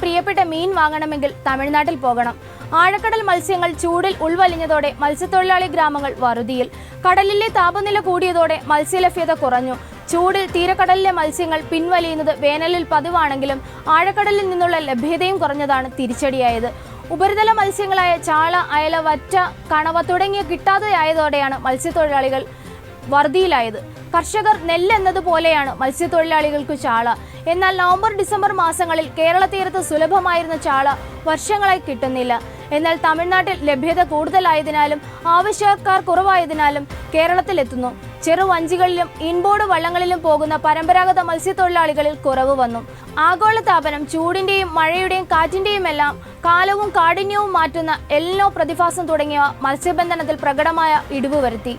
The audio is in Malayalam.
പ്രിയപ്പെട്ട മീൻ വാങ്ങണമെങ്കിൽ തമിഴ്നാട്ടിൽ പോകണം. ആഴക്കടൽ മത്സ്യങ്ങൾ ചൂടിൽ ഉൾവലിഞ്ഞതോടെ മത്സ്യത്തൊഴിലാളി ഗ്രാമങ്ങൾ വറുതിയിൽ. കടലിലെ താപനില കൂടിയതോടെ മത്സ്യലഭ്യത കുറഞ്ഞു. ചൂടിൽ തീരക്കടലിലെ മത്സ്യങ്ങൾ പിൻവലിയുന്നത് വേനലിൽ പതിവാണെങ്കിലും ആഴക്കടലിൽ നിന്നുള്ള ലഭ്യതയും കുറഞ്ഞതാണ് തിരിച്ചടിയായത്. ഉപരിതല മത്സ്യങ്ങളായ ചാള അയല വറ്റ കണവ തുടങ്ങിയ കിട്ടാതെയായതോടെയാണ് മത്സ്യത്തൊഴിലാളികൾ വറുതിയിലായത് കർഷകർ നെല്ല് എന്നതുപോലെയാണ് മത്സ്യത്തൊഴിലാളികൾക്ക് ചാള. എന്നാൽ നവംബർ ഡിസംബർ മാസങ്ങളിൽ കേരള തീരത്ത് സുലഭമായിരുന്ന ചാള വർഷങ്ങളായി കിട്ടുന്നില്ല. എന്നാൽ തമിഴ്നാട്ടിൽ ലഭ്യത കൂടുതലായതിനാലും ആവശ്യക്കാർ കുറവായതിനാലും കേരളത്തിലെത്തുന്നു. ചെറുവഞ്ചികളിലും ഇൻബോർഡ് വള്ളങ്ങളിലും പോകുന്ന പരമ്പരാഗത മത്സ്യത്തൊഴിലാളികളിൽ കുറവ് വന്നു. ആഗോളതാപനം ചൂടിന്റെയും മഴയുടെയും കാറ്റിന്റെയും എല്ലാം കാലവും കാഠിന്യവും മാറ്റുന്ന എൽനോ പ്രതിഭാസം തുടങ്ങിയവ മത്സ്യബന്ധനത്തിൽ പ്രകടമായ ഇടിവ് വരുത്തി.